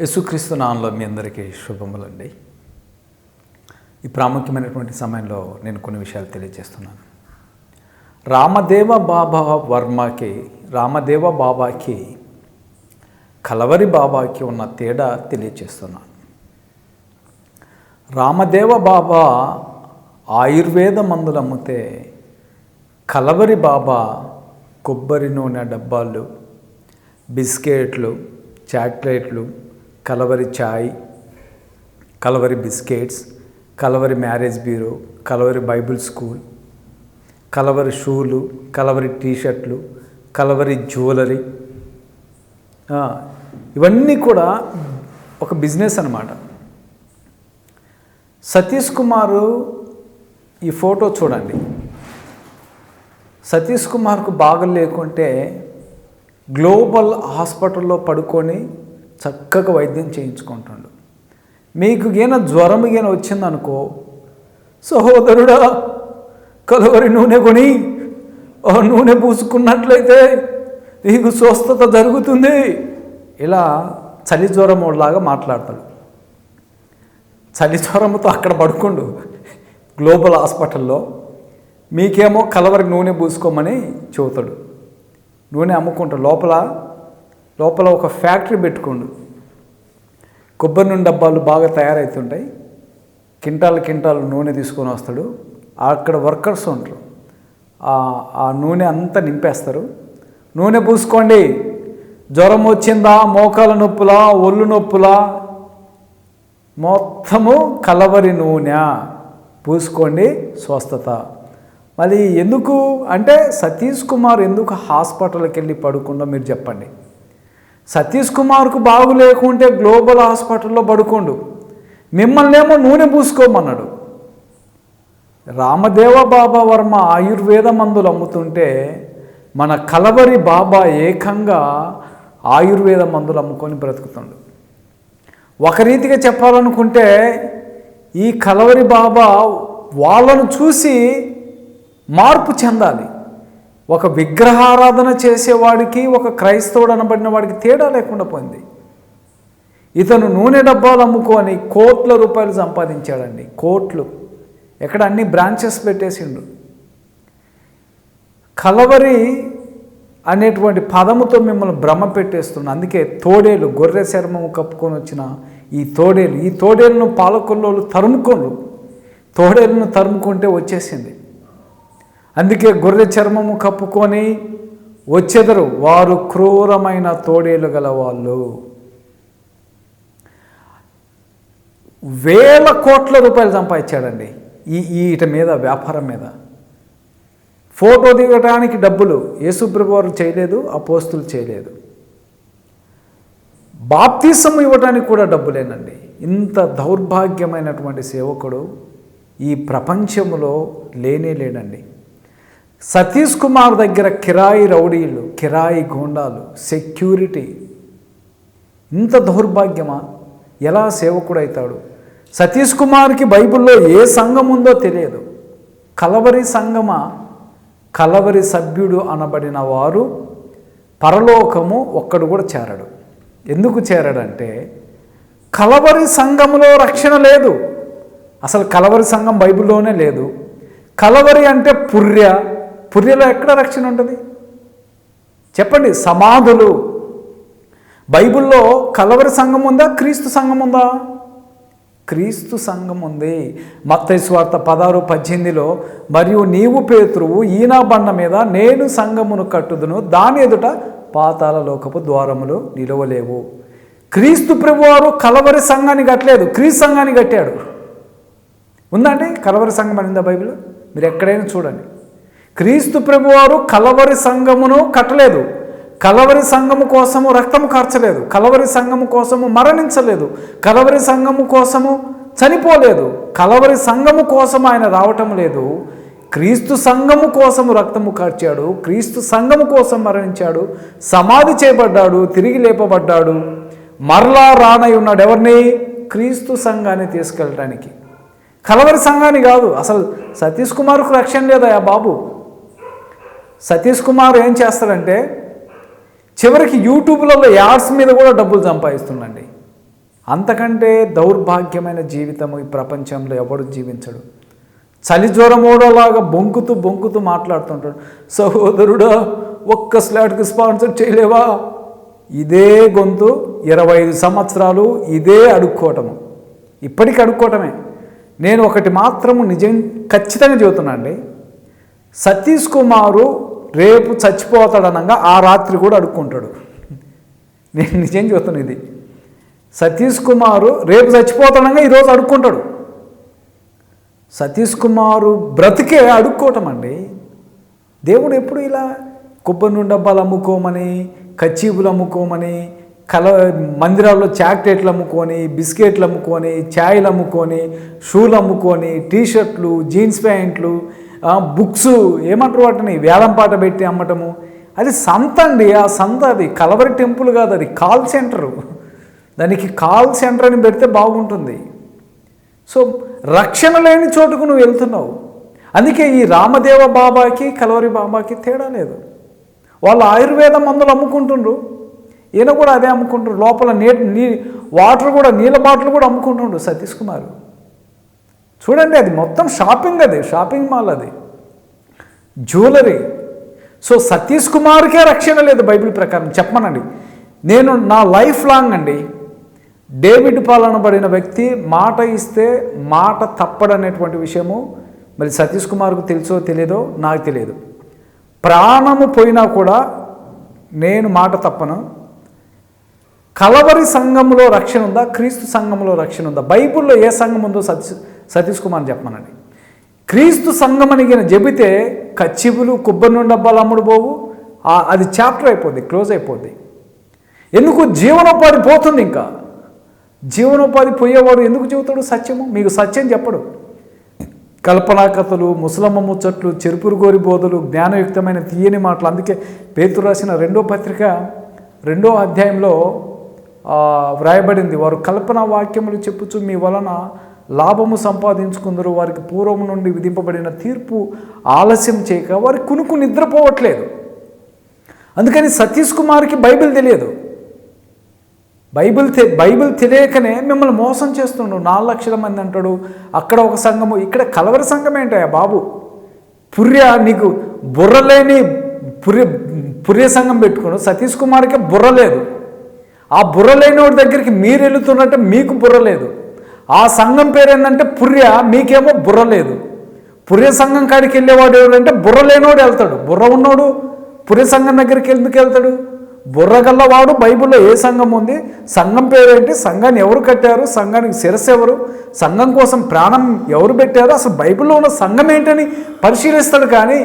యేసుక్రీస్తు నామంలో మీ అందరికీ శుభములండి. ఈ ప్రాముఖ్యమైనటువంటి సమయంలో నేను కొన్ని విషయాలు తెలియజేస్తున్నాను. రామదేవ బాబా వర్మకి రామదేవ బాబాకి కలవరి బాబాకి ఉన్న తేడా తెలియజేస్తున్నాను. రామదేవ బాబా ఆయుర్వేద మందులు అమ్మితే కలవరి బాబా కొబ్బరి నూనె డబ్బాలు బిస్కెట్లు చాక్లెట్లు కలవరి ఛాయ్ Calvary biscuits Calvary marriage bureau Calvary Bible school Calvary షూలు Calvary టీషర్ట్లు కలవరి జ్యువెలరీ. ఇవన్నీ కూడా ఒక బిజినెస్ అనమాట సతీష్ కుమారు ఈ ఫోటో చూడండి. సతీష్ కుమార్కు బాగా లేకుంటే గ్లోబల్ హాస్పిటల్లో పడుకొని చక్కగా వైద్యం చేయించుకుంటాడు. మీకు గీన జ్వరం గీన వచ్చిందనుకో సహోదరుడా కలవరి నూనె కొని ఆ నూనె పూసుకున్నట్లయితే నీకు స్వస్థత జరుగుతుంది. ఇలా చలి జ్వరం లాగా మాట్లాడతాడు. చలి జ్వరంతో అక్కడ పడుకోండు. గ్లోబల్ హాస్పిటల్లో మీకేమో కలవరి నూనె పూసుకోమని చెబుతాడు. నూనె అమ్ముకుంటాడు. లోపల లోపల ఒక ఫ్యాక్టరీ పెట్టుకోండు. కొబ్బరి నూనె డబ్బాలు బాగా తయారవుతుంటాయి కింటాలు కింటాలు నూనె తీసుకొని వస్తాడు. అక్కడ వర్కర్స్ ఉంటారు. ఆ- నూనె అంతా నింపేస్తారు. నూనె పూసుకోండి. జ్వరం వచ్చిందా? మోకాల నొప్పులా? ఒళ్ళు నొప్పులా? మొత్తము కలవరి నూనె. పూసుకోండి. స్వస్థత. మరి ఎందుకు? అంటే సతీష్ కుమార్ ఎందుకు హాస్పిటల్కి వెళ్ళి పడుకుందో మీరు చెప్పండి. సతీష్ కుమార్కు బాగు లేకుంటే గ్లోబల్ హాస్పిటల్లో పడుకోండు. మిమ్మల్నేమో నూనె పూసుకోమన్నాడు. రామదేవ బాబా వర్మ ఆయుర్వేద మందులు అమ్ముతుంటే మన కలవరి బాబా ఏకంగా ఆయుర్వేద మందులు అమ్ముకొని బ్రతుకుతుండు. ఒక రీతిగా చెప్పాలనుకుంటే ఈ కలవరి బాబా వాళ్ళను చూసి మార్పు చెందాలి. ఒక విగ్రహారాధన చేసేవాడికి ఒక క్రైస్తవుడు అనబడిన వాడికి తేడా లేకుండా పోయింది. ఇతను నూనె డబ్బాలు అమ్ముకొని కోట్ల రూపాయలు సంపాదించాడండి. కోట్లు. ఎక్కడ అన్ని బ్రాంచెస్ పెట్టేసిండు. కలవరి అనేటువంటి పదముతో మిమ్మల్ని భ్రమ పెట్టేస్తుంది అందుకే తోడేలు గొర్రె చర్మము కప్పుకొని వచ్చిన ఈ తోడేలు. ఈ తోడేలను పాలకొల్లోళ్ళు తరుముకోండు తోడేలను తరుముకుంటే వచ్చేసింది. అందుకే గొర్రె చర్మము కప్పుకొని వచ్చెదరు. వారు క్రూరమైన తోడేలు గల వాళ్ళు. వేల కోట్ల రూపాయలు సంపాదించాడండి. ఈ ఈ ఈట మీద వ్యాపారం మీద. ఫోటో దిగడానికి డబ్బులు. యేసుప్రభువారు చేయలేదు చేయలేదు పోస్తులు చేయలేదు. బాప్తీసం ఇవ్వడానికి కూడా డబ్బులేనండి. ఇంత దౌర్భాగ్యమైనటువంటి సేవకుడు ఈ ప్రపంచంలో లేనే లేడండి. సతీష్ కుమార్ దగ్గర కిరాయి రౌడీలు కిరాయి గోండాలు సెక్యూరిటీ. ఇంత దౌర్భాగ్యమా? ఎలా సేవకుడైతాడు? సతీష్ కుమార్కి బైబిల్లో ఏ సంఘం ఉందో తెలియదు. కలవరి సంఘమా? కలవరి సభ్యుడు అనబడిన వారు పరలోకము ఒక్కడు కూడా చేరడు. ఎందుకు చేరడంటే కలవరి సంఘములో రక్షణ లేదు. అసలు కలవరి సంఘం బైబిల్లోనే లేదు. కలవరి అంటే పుర్య పుర్యలో ఎక్కడ రక్షణ ఉంటుంది? చెప్పండి సమాధులు. బైబిల్లో కలవరి సంఘం ఉందా క్రీస్తు సంఘం ఉందా? క్రీస్తు సంఘం ఉంది. మత్తైస్వార్త పదహారు పద్దెనిమిదిలో మరియు నీవు పేతురువు ఈనా బండ మీద నేను సంఘమును కట్టుదును దాని ఎదుట పాతాల లోకపు ద్వారములు నిలవలేవు. క్రీస్తు ప్రభువారు కలవరి సంఘాన్ని కట్టలేదు క్రీస్తు సంఘాన్ని కట్టాడు. ఉందండి కలవరి సంఘం అనిందా బైబిల్ మీరు ఎక్కడైనా చూడండి. క్రీస్తు ప్రభువారు కలవరి సంఘమును కట్టలేదు. కలవరి సంఘము కోసము రక్తము కార్చలేదు. కలవరి సంఘము కోసము మరణించలేదు. కలవరి సంఘము కోసము చనిపోలేదు. కలవరి సంఘము కోసం ఆయన రావటం లేదు. క్రీస్తు సంఘము కోసము రక్తము కార్చాడు. క్రీస్తు సంఘము కోసం మరణించాడు. సమాధి చేయబడ్డాడు. తిరిగి లేపబడ్డాడు. మరలా రానై ఉన్నాడు. ఎవరిని? క్రీస్తు సంఘాన్ని తీసుకెళ్ళడానికి కలవరి సంఘాన్ని కాదు. అసలు సతీష్ కుమార్కు రక్షణ లేదా బాబు? సతీష్ కుమార్ ఏం చేస్తాడంటే చివరికి యూట్యూబ్లలో యాడ్స్ మీద కూడా డబ్బులు సంపాదిస్తుండండి. అంతకంటే దౌర్భాగ్యమైన జీవితం ఈ ప్రపంచంలో ఎవడు జీవించడు. చలి జ్వరమోడోలాగా బొంకుతూ బొంకుతూ మాట్లాడుతుంటాడు. సహోదరుడా ఒక్క స్లాట్కి స్పాన్సర్ చేయలేవా? ఇదే గొంతు ఇరవై ఐదు సంవత్సరాలు ఇదే అడుక్కోవటము ఇప్పటికీ అడుక్కోవటమే నేను ఒకటి మాత్రము నిజం ఖచ్చితంగా చెబుతున్నా అండి సతీష్ కుమారు రేపు చచ్చిపోతాడనగా ఆ రాత్రి కూడా అడుక్కుంటాడు. నేను నిజం చూస్తాను ఇది. సతీష్ కుమారు రేపు చచ్చిపోతాడనగా ఈరోజు అడుక్కుంటాడు. సతీష్ కుమారు బ్రతికే అడుక్కోవటం అండి. దేవుడు ఎప్పుడు ఇలా కొబ్బరి నూనె డబ్బాలు అమ్ముకోమని కచ్చీపులు అమ్ముకోమని కల మందిరాల్లో చాక్లెట్లు అమ్ముకొని బిస్కెట్లు అమ్ముకొని ఛాయ్లు అమ్ముకొని షూలు అమ్ముకొని టీషర్ట్లు జీన్స్ ప్యాంట్లు బుక్స్ ఏమంటారు వాటిని? వేలం పాట పెట్టి అమ్మటము. అది సంత అండి ఆ సంత అది కలవరి టెంపుల్ కాదు అది కాల్ సెంటరు. దానికి కాల్ సెంటర్ అని పెడితే బాగుంటుంది. సో రక్షణ లేని చోటుకు నువ్వు వెళ్తున్నావు. అందుకే ఈ రామదేవ బాబాకి కలవరి బాబాకి తేడా లేదు. వాళ్ళు ఆయుర్వేద మందులు అమ్ముకుంటుండ్రు. ఈయన కూడా అదే అమ్ముకుంటారు లోపల నీ నీ వాటర్ కూడా నీళ్ళ బాటిల్ కూడా అమ్ముకుంటుండ్రు సతీష్ కుమార్. చూడండి అది మొత్తం షాపింగ్ అది షాపింగ్ మాల్ అది. జ్యువెలరీ. సో సతీష్ కుమార్కే రక్షణ లేదు బైబిల్ ప్రకారం. చెప్పమనండి. నేను నా లైఫ్ లాంగ్ అండి డేవిడ్ పాలనబడిన వ్యక్తి మాట ఇస్తే మాట తప్పడనేటువంటి విషయము మరి సతీష్ కుమార్కు తెలుసో తెలియదో నాకు తెలియదు. ప్రాణము పోయినా కూడా నేను మాట తప్పను. కలవరి సంఘంలో రక్షణ ఉందా? క్రీస్తు సంఘంలో రక్షణ ఉందా? బైబిల్లో ఏ సంఘం ఉందో సతీ సతీష్ కుమార్ చెప్పమనండి. క్రీస్తు సంఘం చెబితే కచ్చిబులు కొబ్బరి నుండి డబ్బాలు అమ్ముడు పోవు. అది చాప్టర్ అయిపోద్ది క్లోజ్ అయిపోద్ది. ఎందుకు? జీవనోపాధి పోతుంది ఇంకా. జీవనోపాధి పోయేవాడు ఎందుకు చెబుతాడు సత్యము? మీకు సత్యం చెప్పడు. కల్పనా కథలు ముసలమ్మ ముచ్చట్లు చెరుపురు గోరి బోధలు జ్ఞానయుక్తమైన తీయని మాటలు. అందుకే పేతురు రాసిన రెండో పత్రిక రెండో అధ్యాయంలో వ్రాయబడింది. వారు కల్పన వాక్యములు చెప్పుచు మీ వలన లాభము సంపాదించుకుందరు వారికి పూర్వం నుండి విధింపబడిన తీర్పు ఆలస్యం చేయక వారి కునుకు నిద్రపోవట్లేదు. అందుకని సతీష్ కుమార్కి బైబిల్ తెలియదు. బైబిల్ తె బైబిల్ తెలియకనే మిమ్మల్ని మోసం చేస్తుండు. నాలుగు లక్షల మంది అంటాడు అక్కడ ఒక సంఘము ఇక్కడ కలవరి సంఘం ఏంటయ్యా బాబు? పుర్య నీకు బుర్రలేని పుర్య పుర్య సంఘం పెట్టుకుని సతీష్ కుమార్కి బుర్ర లేదు. ఆ బుర్ర లేని వాడి దగ్గరికి మీరు వెళుతున్నట్టే మీకు బుర్ర లేదు. ఆ సంఘం పేరు ఏంటంటే పుర్య మీకేమో బుర్ర లేదు. పుర్య సంఘం కాడికి వెళ్ళేవాడు ఎవడంటే బుర్ర లేనివాడు వెళ్తాడు. బుర్ర ఉన్నోడు పుర్య సంఘం దగ్గరికి ఎందుకు వెళ్తాడు? బుర్రగల్లవాడు బైబిల్లో ఏ సంఘం ఉంది? సంఘం పేరేంటి? సంఘాన్ని ఎవరు కట్టారు? సంఘానికి శిరస్సు ఎవరు? సంఘం కోసం ప్రాణం ఎవరు పెట్టారు? అసలు బైబిల్లో ఉన్న సంఘం ఏంటని పరిశీలిస్తాడు కానీ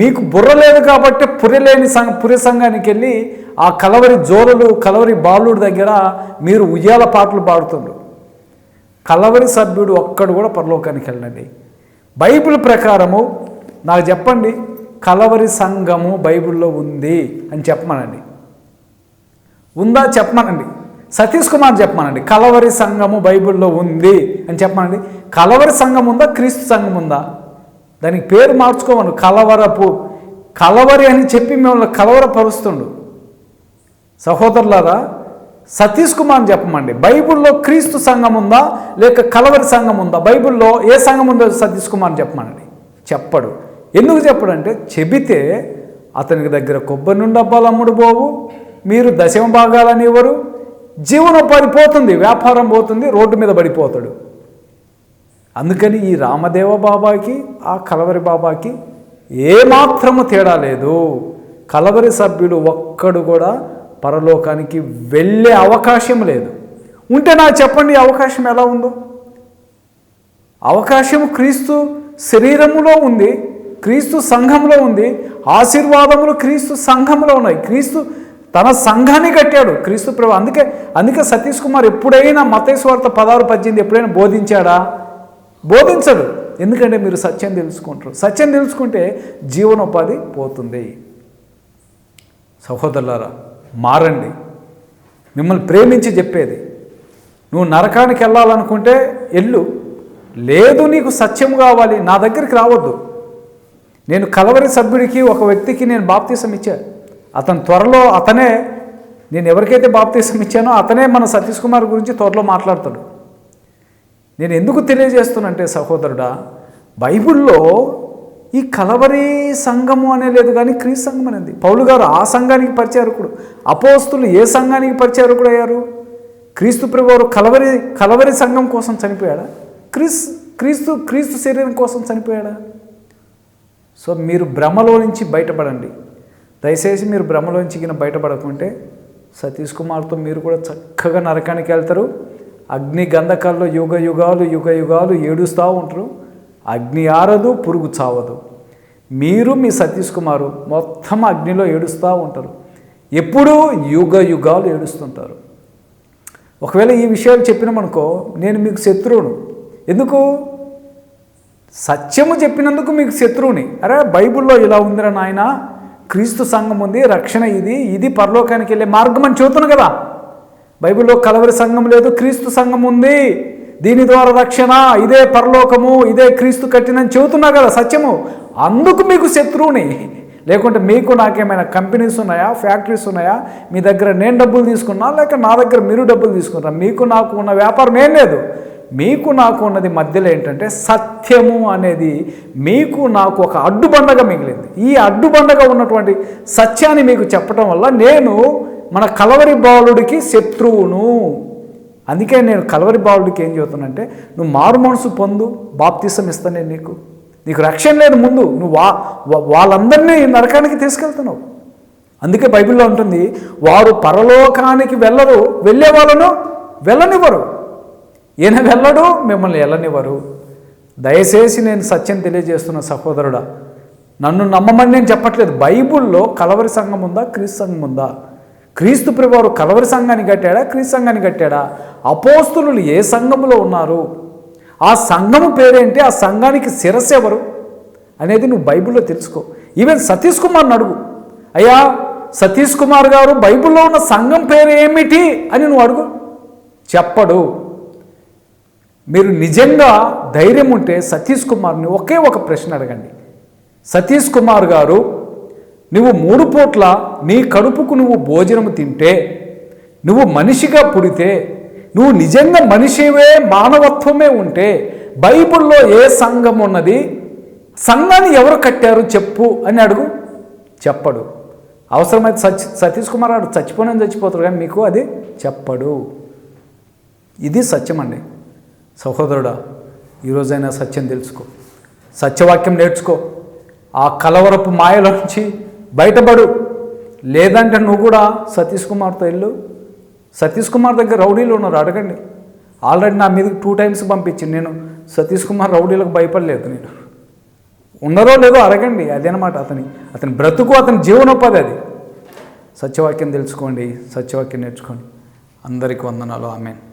మీకు బుర్ర లేదు కాబట్టి పుర్రె లేని సంఘ పురి సంఘానికి వెళ్ళి ఆ కలవరి జోలలు కలవరి బాలుడి దగ్గర మీరు ఉయ్యాల పాటలు పాడుతుండ్రు. కలవరి సభ్యుడు ఒక్కడు కూడా పరలోకానికి వెళ్ళండి బైబిల్ ప్రకారము నాకు చెప్పండి కలవరి సంఘము బైబిల్లో ఉంది అని చెప్పమనండి. ఉందా చెప్పమనండి? సతీష్ కుమార్ చెప్పమనండి కలవరి సంఘము బైబిల్లో ఉంది అని చెప్పమనండి. కలవరి సంఘం ఉందా క్రీస్తు సంఘం ఉందా? దానికి పేరు మార్చుకోమను కలవరపు కలవరి అని చెప్పి మిమ్మల్ని కలవరపరుస్తుండు. సహోదరులారా సతీష్ కుమార్ చెప్పమండి. బైబిల్లో క్రీస్తు సంఘం ఉందా? లేక కలవరి సంఘం ఉందా? బైబిల్లో ఏ సంఘం ఉందో సతీష్ కుమార్ చెప్పమనండి చెప్పడు. ఎందుకు చెప్పడంటే చెబితే అతనికి దగ్గర కొబ్బరి నుండి డబ్బాలు అమ్ముడు పోవు మీరు దశమ భాగాలని ఇవ్వరు. జీవనోపాధి పోతుంది వ్యాపారం పోతుంది రోడ్డు మీద పడిపోతాడు. అందుకని ఈ రామదేవ బాబాకి ఆ కలవరి బాబాకి ఏమాత్రము తేడా లేదు. కలవరి సభ్యుడు ఒక్కడు కూడా పరలోకానికి వెళ్ళే అవకాశం లేదు. ఉంటే నాకు చెప్పండి అవకాశం ఎలా ఉందో? అవకాశం క్రీస్తు శరీరములో ఉంది క్రీస్తు సంఘంలో ఉంది ఆశీర్వాదములు క్రీస్తు సంఘంలో ఉన్నాయి. క్రీస్తు తన సంఘాన్ని కట్టాడు క్రీస్తు ప్రభు. అందుకే అందుకే సతీష్ కుమార్ ఎప్పుడైనా మతేశ్వార్త పదహారు పద్దెనిమిది ఎప్పుడైనా బోధించాడా? బోధించడు. ఎందుకంటే మీరు సత్యం తెలుసుకుంటారు. సత్యం తెలుసుకుంటే జీవనోపాధి పోతుంది. సహోదరులారా మారండి. మిమ్మల్ని ప్రేమించి చెప్పేది. నువ్వు నరకానికి వెళ్ళాలనుకుంటే ఎల్లు లేదు నీకు సత్యం కావాలి. నా దగ్గరికి రావద్దు. నేను కలవరి సభ్యుడికి ఒక వ్యక్తికి నేను బాప్తీసం ఇచ్చా. అతను త్వరలో అతనే నేను ఎవరికైతే బాప్తీసం ఇచ్చానో అతనే మన సతీష్ కుమార్ గురించి త్వరలో మాట్లాడతాడు. నేను ఎందుకు తెలియజేస్తున్నానంటే సహోదరుడా బైబిల్లో ఈ కలవరి సంఘము అనే లేదు కానీ క్రీస్తు సంఘం అనేది. పౌలు గారు ఆ సంఘానికి పరిచారకుడు అపోస్తులు ఏ సంఘానికి పరిచారకుడు అయ్యారు? క్రీస్తు ప్రభువారు కలవరి కలవరి సంఘం కోసం చనిపోయాడా? క్రీస్ క్రీస్తు క్రీస్తు శరీరం కోసం చనిపోయాడా? సో మీరు భ్రమలో నుంచి బయటపడండి. దయచేసి మీరు భ్రమలో నుంచి గిన బయటపడకుంటే సతీష్ కుమార్తో మీరు కూడా చక్కగా నరకానికి వెళ్తారు. అగ్ని గంధకాల్లో యుగ యుగాలు యుగ యుగాలు ఏడుస్తూ ఉంటారు. అగ్ని ఆరదు పురుగు చావదు. మీరు మీ సతీష్ కుమారు మొత్తం అగ్నిలో ఏడుస్తూ ఉంటారు. ఎప్పుడూ యుగ యుగాలు ఏడుస్తుంటారు. ఒకవేళ ఈ విషయాలు చెప్పినామనుకో నేను మీకు శత్రువును. ఎందుకు? సత్యము చెప్పినందుకు మీకు శత్రువుని. అరే బైబిల్లో ఇలా ఉందిరా నాయన క్రీస్తు సంఘం ఉంది రక్షణ ఇది ఇది పరలోకానికి వెళ్ళే మార్గం అని చెబుతున్నాను కదా. బైబిల్లో కలవరి సంఘం లేదు క్రీస్తు సంఘం ఉంది. దీని ద్వారా రక్షణ ఇదే పరలోకము ఇదే క్రీస్తు కట్టినని చెబుతున్నా కదా సత్యము. అందుకు మీకు శత్రువుని. లేకుంటే మీకు నాకేమైనా కంపెనీస్ ఉన్నాయా ఫ్యాక్టరీస్ ఉన్నాయా? మీ దగ్గర నేను డబ్బులు తీసుకున్నా లేక నా దగ్గర మీరు డబ్బులు తీసుకున్నా మీకు నాకు ఉన్న వ్యాపారం ఏం లేదు. మీకు నాకు ఉన్నది మధ్యలో ఏంటంటే సత్యము అనేది మీకు నాకు ఒక అడ్డుబండగా మిగిలింది. ఈ అడ్డుబండగా ఉన్నటువంటి సత్యాన్ని మీకు చెప్పడం వల్ల నేను మన కలవరి బాలుడికి శత్రువును. అందుకే నేను కలవరి బాలుడికి ఏం చెబుతానంటే నువ్వు మారు మనసు పొందు బాప్తిసం ఇస్తాను నేను నీకు. నీకు రక్షణ లేదు ముందు. నువ్వు వా వాళ్ళందరినీ నరకానికి తీసుకెళ్తున్నావు. అందుకే బైబిల్లో ఉంటుంది వారు పరలోకానికి వెళ్ళరు వెళ్ళే వాళ్ళను వెళ్ళనివ్వరు. ఈయన వెళ్ళడు మిమ్మల్ని వెళ్ళనివ్వరు దయచేసి నేను సత్యం తెలియజేస్తున్న సహోదరుడా నన్ను నమ్మమని నేను చెప్పట్లేదు. బైబిల్లో కలవరి సంఘం ఉందా క్రీస్తు సంఘం ఉందా? క్రీస్తు ప్రభువారు కలవరి సంఘాన్ని కట్టాడా? క్రీస్తు సంఘాన్ని కట్టాడా? అపోస్తులు ఏ సంఘములో ఉన్నారు? ఆ సంఘము పేరేంటి? ఆ సంఘానికి శిరస్సు ఎవరు? అనేది నువ్వు బైబిల్లో తెలుసుకో. ఈవెన్ సతీష్ కుమార్ని అడుగు. అయ్యా సతీష్ కుమార్ గారు బైబిల్లో ఉన్న సంఘం పేరు ఏమిటి అని నువ్వు అడుగు. చెప్పడు. మీరు నిజంగా ధైర్యం ఉంటే సతీష్ కుమార్ని ఒకే ఒక ప్రశ్న అడగండి. సతీష్ కుమార్ గారు నువ్వు మూడు పూట్ల నీ కడుపుకు నువ్వు భోజనం తింటే నువ్వు మనిషిగా పుడితే నువ్వు నిజంగా మనిషివే మానవత్వమే ఉంటే బైబిల్లో ఏ సంఘం ఉన్నది? సంఘాన్ని ఎవరు కట్టారు చెప్పు అని అడుగు. చెప్పడు. అవసరమైతే సత్ సతీష్ కుమార్ గారు చచ్చిపోయిన చచ్చిపోతారు కానీ మీకు అది చెప్పడు. ఇది సత్యం అండి సహోదరుడా ఈరోజైనా సత్యం తెలుసుకో. సత్యవాక్యం నేర్చుకో. ఆ కలవరపు మాయలో నుంచి బయటపడు. లేదంటే నువ్వు కూడా సతీష్ కుమార్తో వెళ్ళు. సతీష్ కుమార్ దగ్గర రౌడీలు ఉన్నారు అడగండి. ఆల్రెడీ నా మీదకి టూ టైమ్స్ పంపించింది నేను. సతీష్ కుమార్ రౌడీలకు భయపడలేదు నేను. ఉన్నారో లేదో అడగండి అదేనమాట అతని అతని బ్రతుకు అతని జీవనోపాధి అది. సత్యవాక్యం తెలుసుకోండి సత్యవాక్యం నేర్చుకోండి. అందరికీ వందనాలు ఆమెను.